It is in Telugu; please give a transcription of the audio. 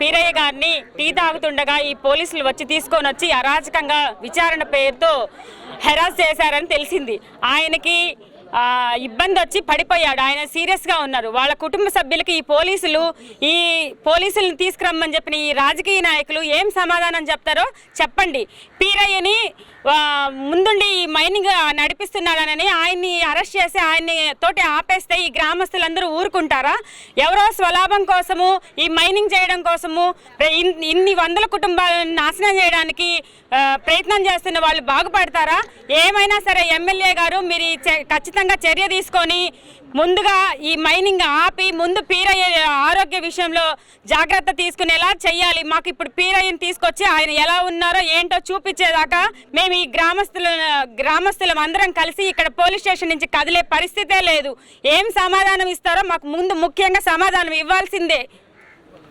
పీరయ్య గారిని టీ తాగుతుండగా ఈ పోలీసులు వచ్చి తీసుకొని వచ్చి అరాచకంగా విచారణ పేరుతో హెరాస్ చేశారని తెలిసింది. ఆయనకి ఇబ్బంది వచ్చి పడిపోయాడు. ఆయన సీరియస్గా ఉన్నారు. వాళ్ళ కుటుంబ సభ్యులకి ఈ పోలీసులు ఈ పోలీసులను తీసుకురమ్మని చెప్పిన ఈ రాజకీయ నాయకులు ఏం సమాధానం చెప్తారో చెప్పండి. పీరయ్యని ముందుండి ఈ మైనింగ్ నడిపిస్తున్నాడనని ఆయన్ని అరెస్ట్ చేసి ఆయన్ని తోటి ఆపేస్తే ఈ గ్రామస్తులందరూ ఊరుకుంటారా? ఎవరో స్వలాభం కోసము ఈ మైనింగ్ చేయడం కోసము ఇన్- ఇన్ని వందల కుటుంబాలను నాశనం చేయడానికి ప్రయత్నం చేస్తున్న వాళ్ళు బాగుపడతారా? ఏమైనా సరే ఎమ్మెల్యే గారు మీరు ఖచ్చితంగా ఖచ్చితంగా చర్య తీసుకొని ముందుగా ఈ మైనింగ్ ఆపి ముందు పీరయ్య ఆరోగ్య విషయంలో జాగ్రత్త తీసుకునేలా చేయాలి మాకు ఇప్పుడు పీరయ్యని తీసుకొచ్చి ఆయన ఎలా ఉన్నారో ఏంటో చూపించేదాకా మేము ఈ గ్రామస్తుల గ్రామస్తులం అందరం కలిసి ఇక్కడ పోలీస్ స్టేషన్ నుంచి కదిలే పరిస్థితే లేదు. ఏం సమాధానం ఇస్తారో మాకు ముందు ముఖ్యంగా సమాధానం ఇవ్వాల్సిందే.